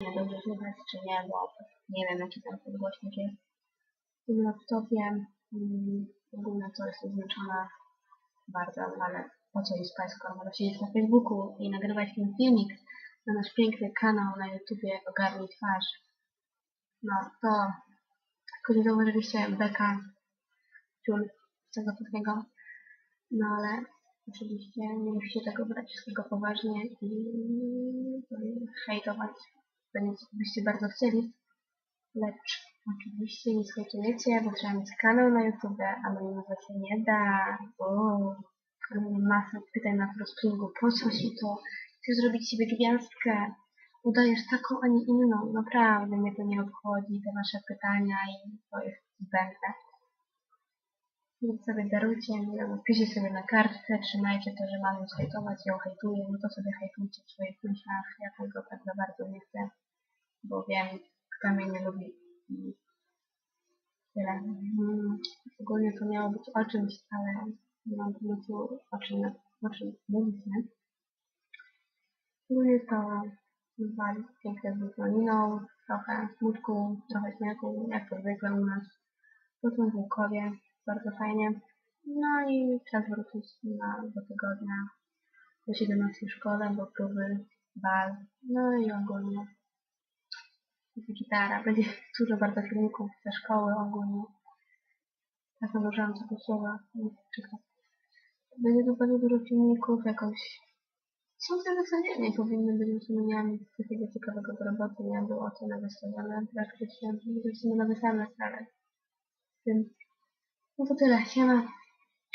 nie dobrze słychać, czy nie, bo nie wiem jaki tam ten głośnik jest. W tym laptopie mm, ogólnie to jest oznaczone bardzo, ale po co jest spać, skoro siedzieć na Facebooku i nagrywać ten filmik na nasz piękny kanał na YouTubie Ogarnij Twarz. No to, kurde zauważyliście beka ciul z tego. No ale oczywiście nie musicie tego brać wszystkiego poważnie i hejtować, byście bardzo chcieli. Lecz oczywiście nie skajtujecie, bo trzeba mieć kanał na YouTube, anonimować się nie da. O, masa pytań na prostringu, po co ci to? Chcesz zrobić sobie gwiazdkę? Udajesz taką, a nie inną. Naprawdę mnie to nie obchodzi, te wasze pytania i to jest zbędne. Więc sobie darujcie, nie wiem, piszcie sobie na kartce, trzymajcie to, że mamy zhejtować, ja hejtuję, no to sobie hejtujcie w swoich myślach, ja tego tak za bardzo nie chcę, wiem, kto mnie nie lubi tyle. Mm, ogólnie to miało być o czymś, ale nie mam pomysłu o czym, o czym mówić, nie? Ogólnie to wali piękne z wykloniną, trochę smutku, trochę śmiechu, jak to zwykle u nas. To są Włókowie, bardzo fajnie. No i czas wrócić na, do tygodnia, do 17 w szkole, bo próby, bal, no i ogólnie gitara, będzie dużo bardzo filmików ze szkoły ogólnie. Tak nałożyłam sobie słowa. Będzie tu bardzo dużo filmików, jakoś są te wycenienia i powinny być usumieniami takiego ciekawego do roboty, nie było oceny wystawione, praktycznie, że w sumie nowy semestr, ale z tym. No to tyle, siema.